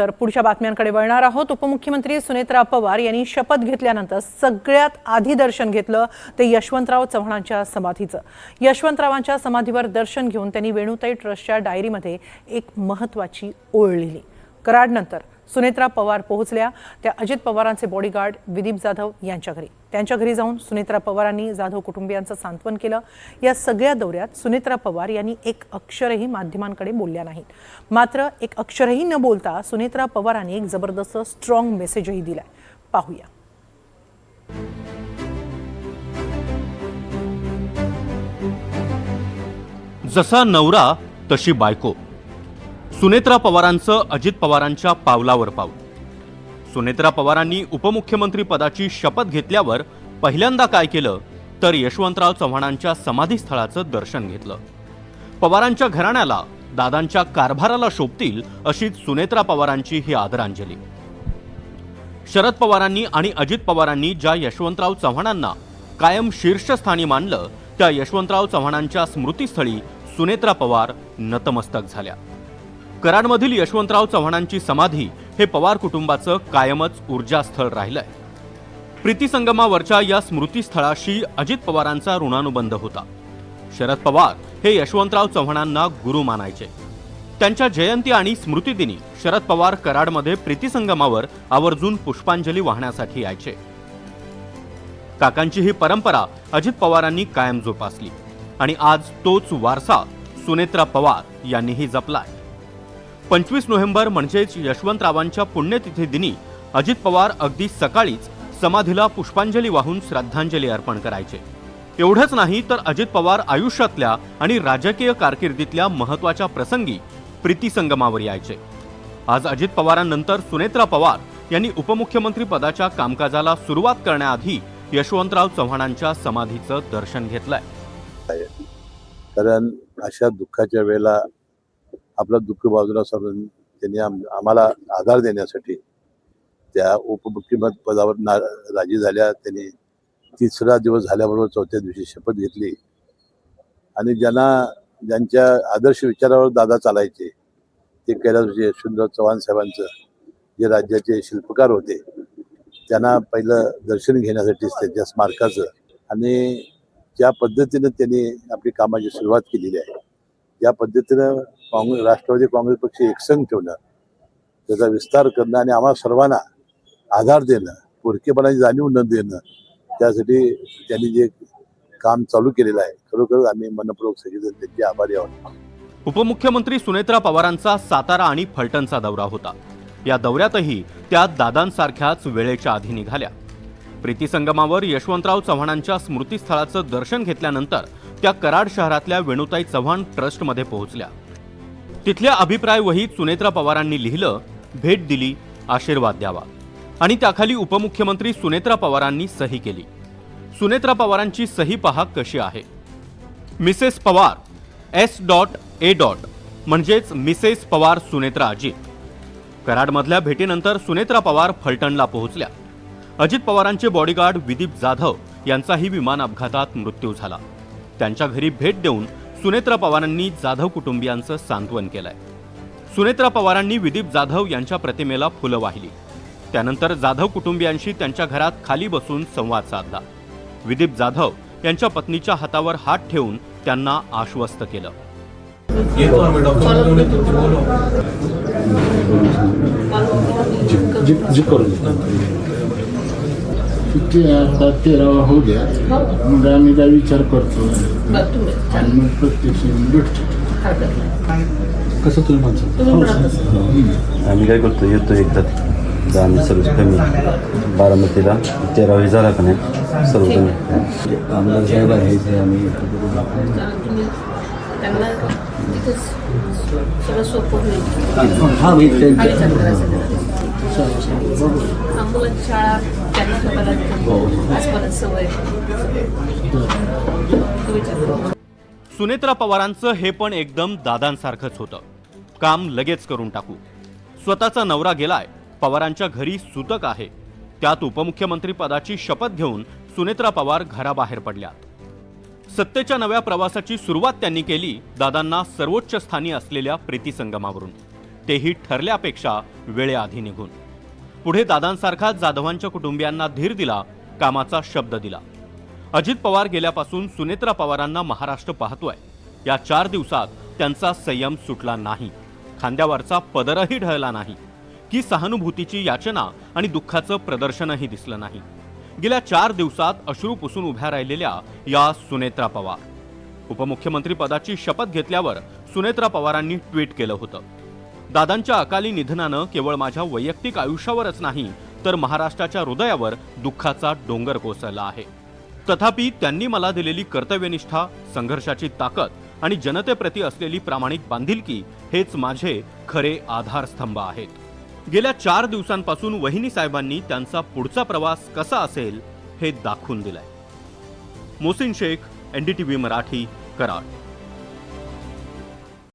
तर पुढच्या बातम्यांकडे वळणार आहोत. उपमुख्यमंत्री सुनेत्रा पवार यांनी शपथ घेतल्यानंतर सगळ्यात आधी दर्शन घेतलं ते यशवंतराव चव्हाणांच्या समाधीचं. यशवंतरावांच्या समाधीवर दर्शन घेऊन त्यांनी वेणुताई ट्रस्टच्या डायरीमध्ये एक महत्त्वाची ओळ लिहिली. कराडनंतर सुनेत्रा पवार पोहोचल्या. त्या अजित पवारांचे बॉडीगार्ड विदीप जाधव यांच्या घरी. त्यांच्या घरी जाऊन सुनेत्रा पवारांनी जाधव कुटुंबियांचं सांत्वन केलं. या सगळ्या दौऱ्यात सुनेत्रा पवार यांनी एक अक्षरही माध्यमांकडे बोलल्या नाहीत. मात्र एक अक्षरही न बोलता सुनेत्रा पवारांनी एक जबरदस्त स्ट्रॉंग मेसेजही दिलाय. पाहूया. जसा नवरा तशी बायको. सुनेत्रा पवारांचं अजित पवारांच्या पावलावर पाऊल. सुनेत्रा पवारांनी उपमुख्यमंत्री पदाची शपथ घेतल्यावर पहिल्यांदा काय केलं तर यशवंतराव चव्हाणांच्या समाधीस्थळाचं दर्शन घेतलं. पवारांच्या घराण्याला दादांच्या कारभाराला शोभतील अशीच सुनेत्रा पवारांची ही आदरांजली. शरद पवारांनी आणि अजित पवारांनी ज्या यशवंतराव चव्हाणांना कायम शीर्षस्थानी मानलं त्या यशवंतराव चव्हाणांच्या स्मृतीस्थळी सुनेत्रा पवार नतमस्तक झाल्या. कराडमधील यशवंतराव चव्हाणांची समाधी हे पवार कुटुंबाचं कायमच ऊर्जास्थळ राहिलंय. प्रीतीसंगमावरच्या या स्मृतीस्थळाशी अजित पवारांचा ऋणानुबंध होता. शरद पवार हे यशवंतराव चव्हाणांना गुरु मानायचे. त्यांच्या जयंती आणि स्मृतिदिनी शरद पवार कराडमध्ये प्रीतीसंगमावर आवर्जून पुष्पांजली वाहण्यासाठी यायचे. काकांची ही परंपरा अजित पवारांनी कायम जोपासली आणि आज तोच वारसा सुनेत्रा पवार यांनीही जपलाय. पंचवीस नोव्हेंबर म्हणजेच यशवंतरावांच्या पुण्यतिथी दिनी अजित पवार अगदी सकाळीच समाधीला पुष्पांजली वाहून श्रद्धांजली अर्पण करायचे. एवढंच नाही तर अजित पवार आयुष्यातल्या आणि राजकीय कारकिर्दीतल्या महत्त्वाच्या प्रसंगी प्रीतीसंगमावर यायचे. आज अजित पवारांनंतर सुनेत्रा पवार यांनी उपमुख्यमंत्री पदाच्या कामकाजाला सुरुवात करण्याआधी यशवंतराव चव्हाणांच्या समाधीचं दर्शन घेतलंय. कारण अशा दुःखाच्या वेळेला आपला दुःख बाजूला सरून त्यांनी आम- आम्हाला आधार देण्यासाठी त्या उपमुख्यमंत्री पदावर ना राजी झाल्या. त्यांनी तिसरा दिवस झाल्याबरोबर चौथ्या दिवशी शपथ घेतली. आणि ज्यांना ज्यांच्या आदर्श विचारावर दादा चालायचे ते कैलास यशवंतराव चव्हाण साहेबांचं जे राज्याचे शिल्पकार होते त्यांना पहिलं दर्शन घेण्यासाठी त्यांच्या स्मारकाचं आणि ज्या पद्धतीनं त्यांनी आपली कामाची सुरुवात केलेली आहे या पद्धतीनं काँग्रेस राष्ट्रवादी काँग्रेस पक्ष एकसंग ठेवणं त्याचा विस्तार करणं आणि आम्हाला सर्वांना आधार देणं पोरकेपणाची जाणीव न देणं त्यासाठी त्यांनी जे काम चालू केलेलं आहे खरोखर आम्ही मनपूर्वक सगळेजण त्यांचे आभारी आहोत. उपमुख्यमंत्री सुनेत्रा पवारांचा सातारा आणि फलटणचा दौरा होता. या दौऱ्यातही त्या दादांसारख्याच वेळेच्या आधी निघाल्या. प्रीतीसंगमावर यशवंतराव चव्हाणांच्या स्मृतीस्थळाचं दर्शन घेतल्यानंतर त्या कराड शहरातल्या वेणुताई चव्हाण ट्रस्टमध्ये पोहोचल्या. तिथल्या अभिप्राय वहीत सुनेत्रा पवारांनी लिहिलं भेट दिली आशीर्वाद द्यावा. आणि त्याखाली उपमुख्यमंत्री सुनेत्रा पवारांनी सही केली. सुनेत्रा पवारांची सही पहा कशी आहे. Mrs Pawar S dot A dot म्हणजेच मिसेस पवार सुनेत्रा अजित. कराडमधल्या भेटीनंतर सुनेत्रा पवार फलटणला पोहोचल्या. अजित पवारांचे बॉडीगार्ड विदीप जाधव यांचाही विमान अपघातात मृत्यू झाला. त्यांच्या घरी भेट देऊन सुनेत्रा पवारांनी जाधव कुटुंबियांचं सांत्वन केलंय. सुनेत्रा पवारांनी विदीप जाधव यांच्या प्रतिमेला फुलं वाहिली. त्यानंतर जाधव कुटुंबियांशी त्यांच्या घरात खाली बसून संवाद साधला. विदीप जाधव यांच्या पत्नीच्या हातावर हात ठेवून त्यांना आश्वस्त केलं. बोलो. जिप किती आता तेरावा होऊ द्या मग आम्ही काय विचार करतो. आणि मग प्रत्यक्ष भेटतो. कसं तुम्ही म्हणता? आम्ही काय करतो येतो एकदा. आम्ही सर्व कमी. बारामतीला. तेरावी झाला का नाही? सर्व कमी आमदार साहेब आहे ते आम्ही. त्यांना हा मी मुलांची शाळा त्यांना स्वतःला आजपर्यंत सवय तो विचार करू. सुनेत्रा पवारांचं हे पण एकदम दादांसारखंच होतं. काम लगेच करून टाकू. स्वतःचा नवरा गेलाय पवारांच्या घरी सुतक आहे. त्यात उपमुख्यमंत्री पदाची शपथ घेऊन सुनेत्रा पवार घराबाहेर पडल्या सत्तेच्या नव्या प्रवासाची सुरुवात त्यांनी केली दादांना सर्वोच्च स्थानी असलेल्या प्रीतीसंगमावरून तेही ठरल्यापेक्षा वेळेआधी निघून. पुढे दादांसारखा जाधवांच्या कुटुंबियांना धीर दिला कामाचा शब्द दिला. अजित पवार गेल्यापासून सुनेत्रा पवारांना महाराष्ट्र पाहतोय. या चार दिवसात त्यांचा संयम सुटला नाही. खांद्यावरचा पदरही ढळला नाही. की सहानुभूतीची याचना आणि दुःखाचं प्रदर्शनही दिसलं नाही. गेल्या चार दिवसात अश्रू पुसून उभ्या राहिलेल्या या सुनेत्रा पवार. उपमुख्यमंत्री पदाची शपथ घेतल्यावर सुनेत्रा पवारांनी ट्विट केलं होतं. दादांच्या अकाली निधनानं केवळ माझ्या वैयक्तिक आयुष्यावरच नाही तर महाराष्ट्राच्या हृदयावर दुःखाचा डोंगर कोसळला आहे. तथापि त्यांनी मला दिलेली कर्तव्यनिष्ठा संघर्षाची ताकद आणि जनतेप्रती असलेली प्रामाणिक बांधिलकी हेच माझे खरे आधारस्तंभ आहेत. गेल्या चार दिवसांपासून वहिनी साहेबांनी त्यांचा पुढचा प्रवास कसा असेल हे दाखवून दिलंय. मोसिन शेख एनडीटीव्ही मराठी कराड.